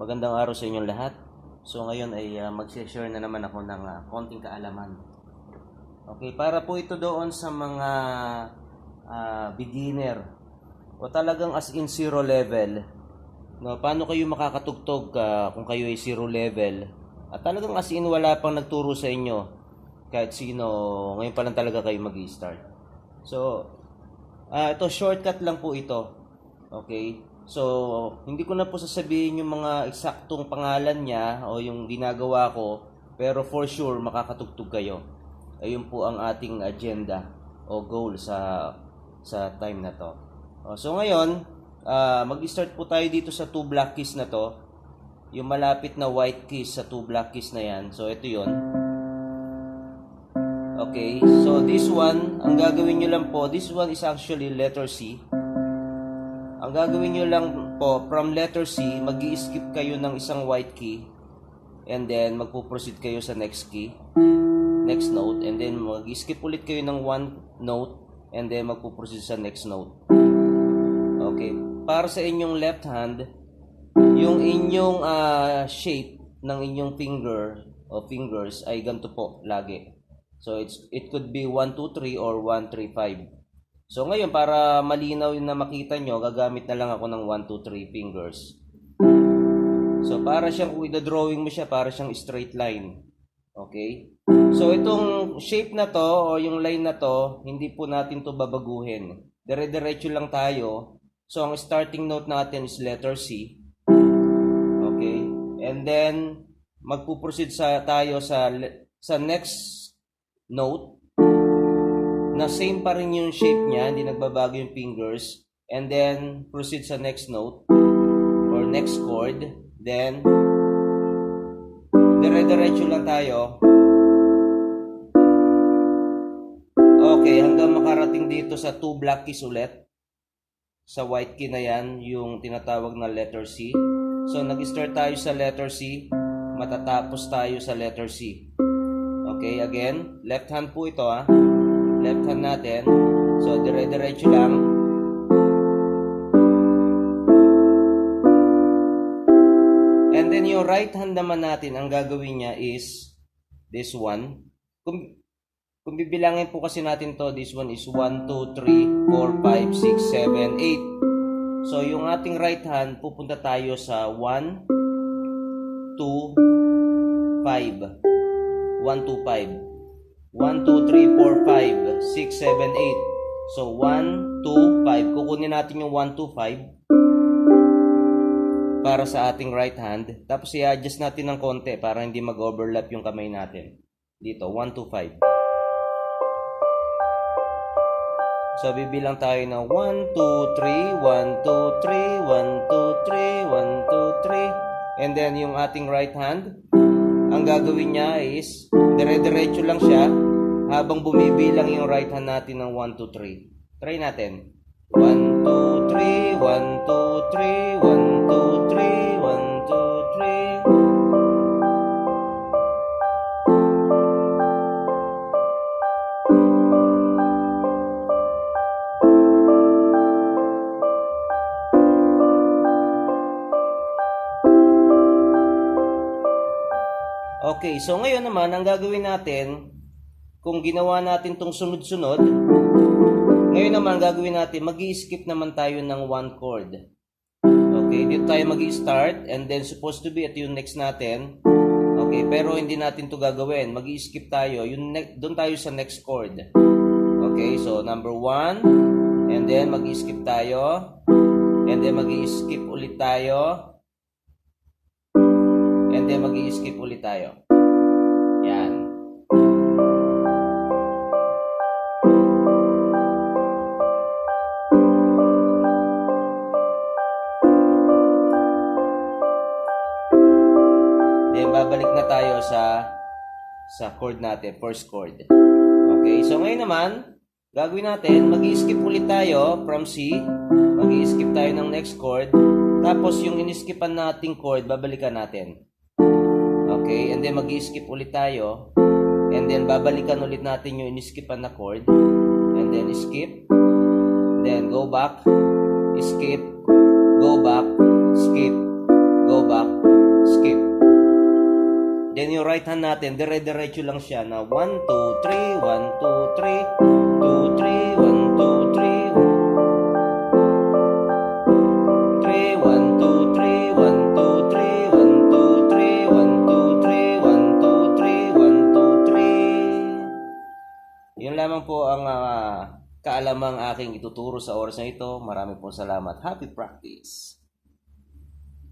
Magandang araw sa inyong lahat. So ngayon ay uh, mag-share na naman ako ng ah, konting kaalaman. Okay, para po ito doon sa mga ah, beginner o talagang as in zero level. No, paano kayo makakatugtog ah, kung kayo ay zero level? At talagang as in wala pang nagturo sa inyo. Kahit sino, ngayon pa lang talaga kayo mag-start. So, ah ito shortcut lang po ito. Okay? So, hindi ko na po sasabihin yung mga eksaktong pangalan niya o yung ginagawa ko, pero for sure makakatugtog kayo. Ayun po ang ating agenda o goal sa sa time na to. So ngayon, ah, mag-start po tayo dito sa two black keys na to. Yung malapit na white keys sa two black keys na yan. So ito yon. Okay, so this one, ang gagawin nyo lang po, this one is actually letter C. Ang gagawin nyo lang po, from letter C, mag skip kayo ng isang white key. And then, magpo-proceed kayo sa next key. Next note. And then, mag-skip ulit kayo ng one note. And then, magpo-proceed sa next note. Okay. Para sa inyong left hand, yung inyong ah, shape ng inyong finger o fingers ay ganito po lagi. So, it's, it could be 1, 2, 3 or 1, 3, 5. So ngayon para malinaw na makita nyo, gagamit na lang ako ng 1, 2, 3 fingers. So para siyang, kung drawing mo siya, para siyang straight line. Okay? So itong shape na to, o yung line na to, hindi po natin to babaguhin. Dire-diretso lang tayo. So ang starting note natin is letter C. Okay? And then, magpuproceed sa, tayo sa, sa next note na same pa rin yung shape niya, hindi nagbabago yung fingers. And then, proceed sa next note or next chord. Then, dire-diretso lang tayo. Okay, hanggang makarating dito sa two black keys ulit. Sa white key na yan, yung tinatawag na letter C. So, nag-start tayo sa letter C. Matatapos tayo sa letter C. Okay, again, left hand po ito ah left hand natin. So, dire-diretso lang. And then, yung right hand naman natin, ang gagawin niya is this one. Kung, kung bibilangin po kasi natin to, this one is 1, 2, 3, 4, 5, 6, 7, 8. So, yung ating right hand, pupunta tayo sa 1, 2, 5. 1, 2, 5. 1, 2, 3, 4, 5, 6, 7, 8. So, 1, 2, 5. Kukunin natin yung 1, 2, 5 para sa ating right hand. Tapos, i-adjust natin ng konti para hindi mag-overlap yung kamay natin. Dito, 1, 2, 5. So, bibilang tayo ng 1, 2, 3, 1, 2, 3, 1, 2, 3, 1, 2, 3. And then, yung ating right hand, ang gagawin niya is dire-diretso lang siya habang bumibilang yung right hand natin ng 1, 2, 3. Try natin. 1, Okay, so ngayon naman, ang gagawin natin, kung ginawa natin tong sunod-sunod, ngayon naman gagawin natin, mag skip naman tayo ng one chord. Okay, dito tayo mag start and then supposed to be ito yung next natin. Okay, pero hindi natin to gagawin. mag skip tayo, yung doon tayo sa next chord. Okay, so number one, and then mag skip tayo, and then mag skip ulit tayo, Then mag skip ulit tayo. Yan. Then babalik na tayo sa sa chord natin, first chord. Okay, so ngayon naman, gagawin natin, mag skip ulit tayo from C. mag skip tayo ng next chord. Tapos yung iniskipan nating chord, babalikan natin. Okay, and then mag skip ulit tayo. And then babalikan ulit natin yung in-skipan na chord. And then skip. Then go back. Skip. Go back. Skip. Go back. Skip. Then yung right hand natin, dire-diretso lang siya na 1, 2, 3, 1, 2, 3, 2, 3, 1, Yun lamang po ang uh, kaalamang aking ituturo sa oras na ito. Marami pong salamat. Happy practice!